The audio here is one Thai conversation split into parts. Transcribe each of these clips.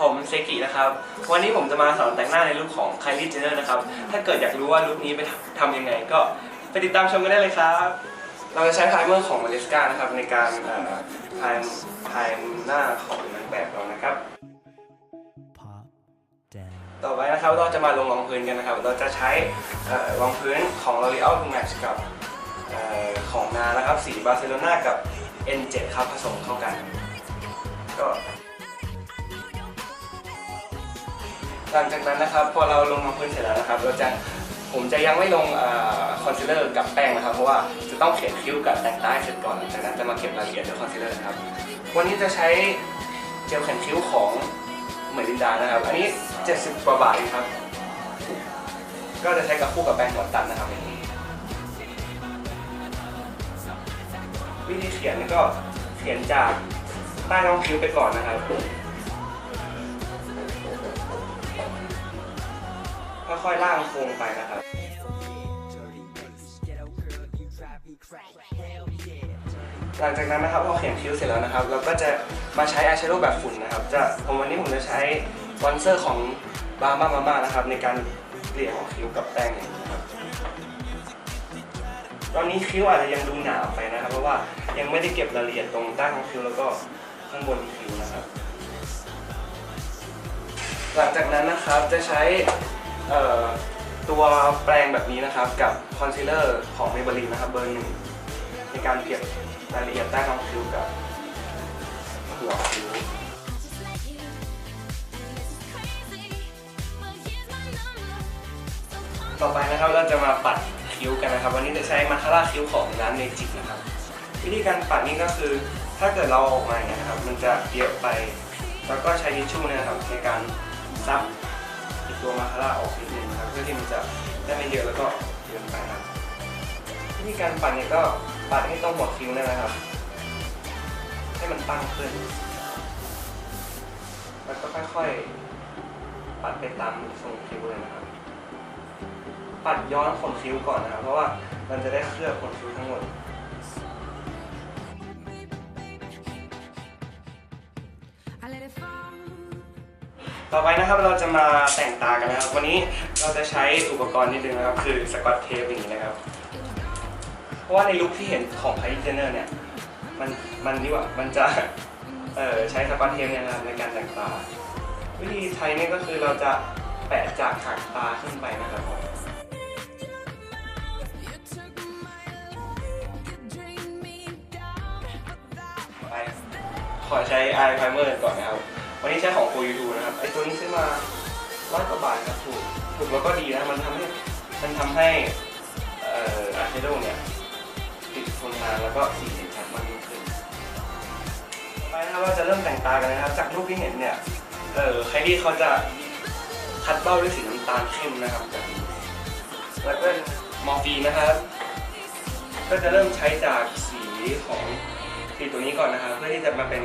ผมเซกินะครับ วันนี้ผมจะมาสอนแต่งหน้าในลุคของ Kylie Jenner นะครับ ถ้าเกิดอยากรู้ว่าลุคนี้ไปทำยังไง ก็ไปติดตามชมกันได้เลยครับ เราจะใช้ไพรเมอร์ของ m a l i s c a นะครับ ในการเอ่อพรายพรายหน้าของนางแบบเรานะครับ pop down. ต่อไปนะครับเราจะมาลงรองพื้นกันนะครับ เราจะใช้เอ่อรองพื้นของ L'Oreal to Match กับเอ่อของนานะครับ สีบาร์เซโลนากับ N7 ครับผสมเข้ากัน ก็ หลังจากนั้นนะครับพอเราลงรองพื้นเสร็จแล้วนะครับ เราจะผมจะยังไม่ลงคอนซีลเลอร์กับแป้งนะครับ เพราะว่าจะต้องเขียนคิ้วกับแต่งใต้เสร็จก่อนหลังจากนั้นจะมาเก็บรายละเอียดด้วยคอนซีลเลอร์นะครับวันนี้จะใช้เจลเขียนคิ้วของเหมือนลินดานะครับ อันนี้ 70กว่าบาทเองครับ ก็จะใช้กับคู่กับแป้งหมอนตันนะครับอย่างนี้วิธีเขียนก็เขียนจากใต้ร่องคิ้วไปก่อนนะครับ ค่อยๆล่างโค้งไปนะครับหลังจากนั้นนะครับพอเขียนคิ้วเสร็จแล้วนะครับ เราก็จะมาใช้อายแชโดว์แบบฝุ่นนะครับ จะผมวันนี้ผมจะใช้วอนเซอร์ของบาร์มามามานะครับ ในการเกลี่ยของคิ้วกับแป้งอย่างนี้นะครับตอนนี้คิ้วอาจจะยังดูหนาไปนะครับ เพราะว่ายังไม่ได้เก็บรายละเอียดตรงใต้ของคิ้วแล้วก็ข้างบนคิ้วนะครับ หลังจากนั้นนะครับจะใช้ ตัวแปรงแบบนี้นะครับกับคอนซีลเลอร์ของ Maybelline นะครับเบอร์หนึ่งในการเก็บรายละเอียดใต้ท้องคิ้วกับหัวคิ้วต่อไปนะครับเราจะมาปัดคิ้วกันนะครับ วันนี้จะใช้มาคาร่าคิ้วของร้านเมจิกนะครับ วิธีการปัดนี่ก็คือถ้าเกิดเราออกมาเงี้ยนะครับ มันจะเยอะไป แล้วก็ใช้ทิชชู่นะครับในการซับ ตัวมาคาร่าออกนิดนึงนะครับเพื่อที่มันจะได้ไม่เยอะแล้วก็เกินไปนะครับวิธีการปัดเนี่ยก็ปัดให้ตรงหัวคิ้วนั่นนะครับ ให้มันตั้งขึ้น แล้วก็ค่อยๆปัดไปตามทรงคิ้วเลยนะครับ ปัดย้อนขนคิ้วก่อนนะครับ เพราะว่ามันจะได้เคลือบขนคิ้วทั้งหมด ต่อไปนะครับเราจะมาแต่งตากันนะครับ วันนี้เราจะใช้อุปกรณ์นิดนึงนะครับ คือสกอตเทปอย่างนี้นะครับ เพราะว่าในลุคที่เห็นของไคลเจเนอร์เนี่ยมันมันนี่ว่ามันจะเอ่อใช้สกอตเทปเนี่ยนะครับในการแต่งตา วิธีใช้เนี่ยก็คือเราจะแปะจากหางตาขึ้นไปนะครับไปขอใช้ eye primer ก่อนนะครับ วันนี้ใช้ของ For You นะครับไอตัวนี้ซื้อมาร้อยกว่าบาทครับถูกถูกแล้วก็ดีนะมันทำให้มันทำให้เอ่ออายแชโดเนี่ยติดทนนานแล้วก็สีเห็นชัดมากยิ่งขึ้นต่อไปนะครับเราจะเริ่มแต่งตากันนะครับ จากรูปที่เห็นเนี่ยเออใครที่เขาจะคัดเบ้าด้วยสีน้ำตาลเข้มนะครับแบบนี้แล้วก็มอร์ฟีนะครับ ก็จะเริ่มใช้จากสีของสีตัวนี้ก่อนนะครับ เพื่อที่จะมาเป็น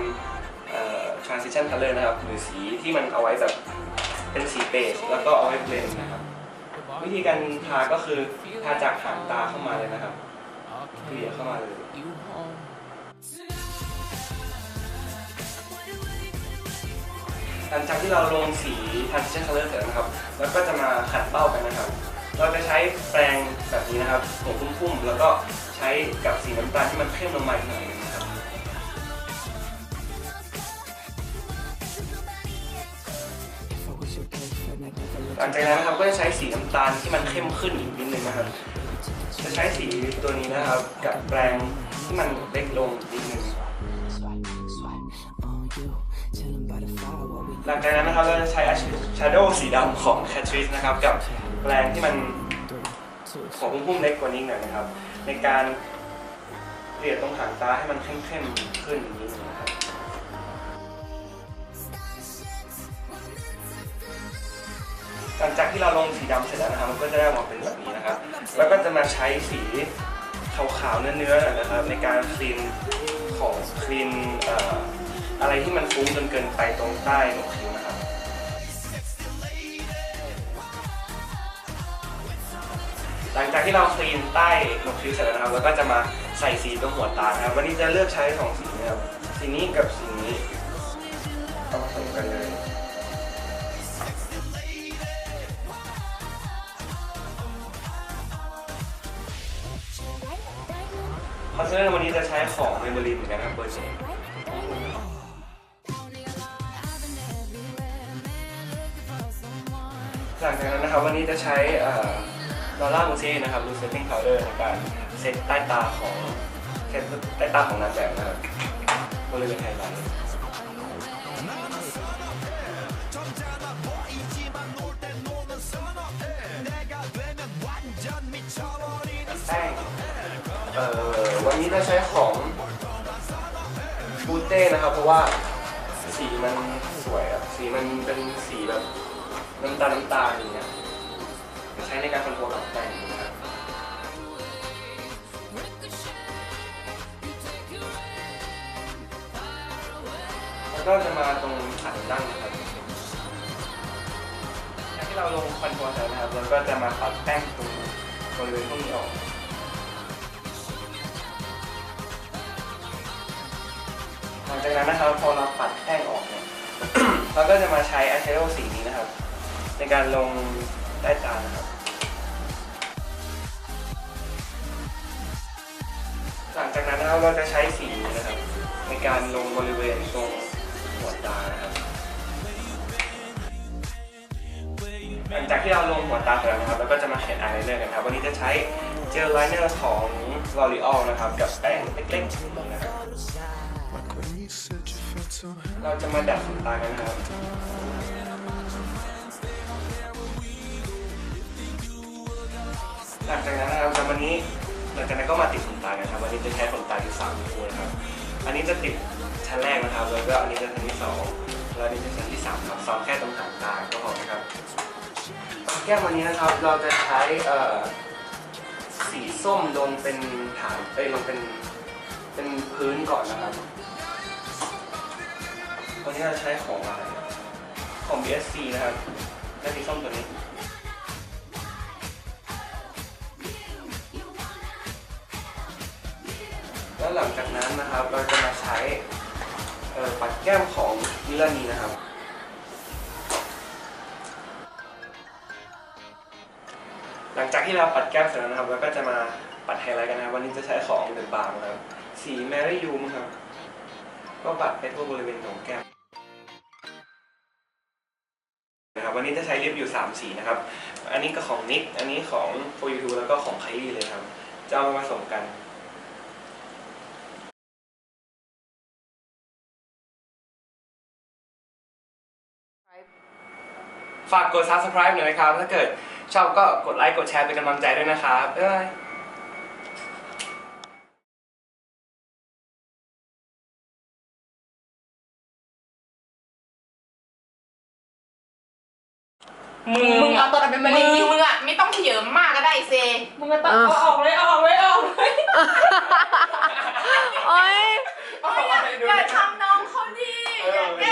transition color นะครับหรือสีที่มันเอาไว้แบบเป็นสีเบจแล้วก็เอาไว้เบลนนะครับ วิธีการทาก็คือทาจากหางตาเข้ามาเลยนะครับเกลี่ยเข้ามาเลยหลังจากที่เราลงสี transition color เสร็จนะครับ แล้วก็จะมาขัดเบ้ากันนะครับ เราจะใช้แปรงแบบนี้นะครับหัวพุ่มๆ แล้วก็ใช้กับสีน้ำตาลที่มันเข้มลงมาอีกหน่อย หลังจากนั้นนะครับก็จะใช้สีน้ำตาลที่มันเข้มขึ้นอีกนิดนึงนะครับ จะใช้สีตัวนี้นะครับกับแปรงที่มันเล็กลงนิดนึงหลังจากนั้นนะครับเราจะใช้ชาโดว์สีดำของ Catrice นะครับกับแปรงที่มันของพุ่มเล็กกว่านี้หน่อยนะครับ ในการเกลี่ยตรงหางตาให้มันเข้มๆขึ้นนิดนึงนะครับ หลังจากที่เราลงสีดำเสร็จแล้วนะครับมันก็จะได้ออกมาเป็นแบบนี้นะครับ แล้วก็จะมาใช้สีขาวๆเนื้อๆนะครับ ในการคลีนของคลีนเอ่อะไรที่มันฟุ้งจนเกินไปตรงใต้หนวดคิ้วนะครับหลังจากที่เราคลีนใต้หนวดคิ้วเสร็จแล้วนะครับเราก็จะมาใส่สีตรงหัวตานะครับ วันนี้จะเลือกใช้สองสีนะครับ สีนี้กับสี อนซีลเลอร์วันนี้จะใช้ของเมมโมรีเหมือนกันนะครับเบอร์นี้หลังจากนั้นนะครับวันนี้จะใช้ลอร่ามูซี่นะครับรูเซตติ้งพาวเดอร์ในการเซตใต้ตาของเซตใต้ตาของนางแบบนะครับบริเวณไฮไลท์แป้ง อ่อวันนี้เราใช้ของบูเต้นะครับ เพราะว่าสีมันสวยอะสีมันเป็นสีแบบน้ำตาลน้ำตาลอย่างเงี้ยใช้ในการคอนโทรลกับแป้งนะครับแล้วก็จะมาตรงขาตั้งนะครับที่เราลงคอนโทรลแล้วนะครับเราก็จะมาปัดแป้งตรงบริเวณพวกนี้ออก งจากนั้นนะครับพอเราปัดแป้งออกเนี่ย เราก็จะมาใช้อายแชโดว์สีนี้นะครับ ในการลงใต้ตานะครับ หลังจากนั้นนะครับเราจะใช้สีนี้นะครับ ในการลงบริเวณตรงหัวตานะครับหลังจากที่เราลงหัวตาเสร็จแล้วนะครับเราก็จะมาเขียนอายไลเนอร์กันครับ วันนี้จะใช้เจลไลเนอร์ของ L'Oreal นะครับ กับแป้งเล็กๆนะครับ เราจะมาดัดขนตากันนะครับ หลังจากนั้นนะครับวันนี้หลังจากนั้นก็มาติดขนตากันครับวันนี้จะใช้ขนตาที่สามคู่นะครับ อันนี้จะติดชั้นแรกนะครับ แล้วก็อันนี้จะชั้นที่สองแล้วอันนี้จะชั้นที่สามครับซ้อมแค่ตรงหางตาก็พอนะครับ แก้มวันนี้นะครับเราจะใช้เอ่อสีส้มลงเป็นฐานเอ้ยลงเป็นเป็นพื้นก่อนนะครับ วันนี้เราใช้ของอะไรของ BSC นะครับและสีส้มตัวนี้แล้วหลังจากนั้นนะครับเราจะมาใช้ปัดแก้มของมิลานีนะครับ หลังจากที่เราปัดแก้มเสร็จแล้วนะครับเราก็จะมาปัดไฮไลท์กันนะวันนี้จะใช้ของเดอะบาร์นะครับสีแมรี่ยูมครับ ก็ปัดไปทั่วบริเวณของแก้ม นะครับวันนี้จะใช้ลิปอยู่3สีนะครับ อันนี้ก็ของนิกอันนี้ของโฟยูทูแล้วก็ของไคลี่เลยครับ จะเอามาผสมกันฝากกด subscribe หน่อยนะครับ ถ้าเกิดชอบก็กดไลค์กดแชร์เป็นกำลังใจด้วยนะครับบ๊ายบาย มึงมึงเอาตัวเป็นมะเร็งนิ้มึงอะไม่ต้องเฉยมากก็ได้เซมึงก็ต้อเอาออกเลยเอาออกเลยเอาออกเลยโอ้ยอย่าทำน้องเขาดิอย่าแก้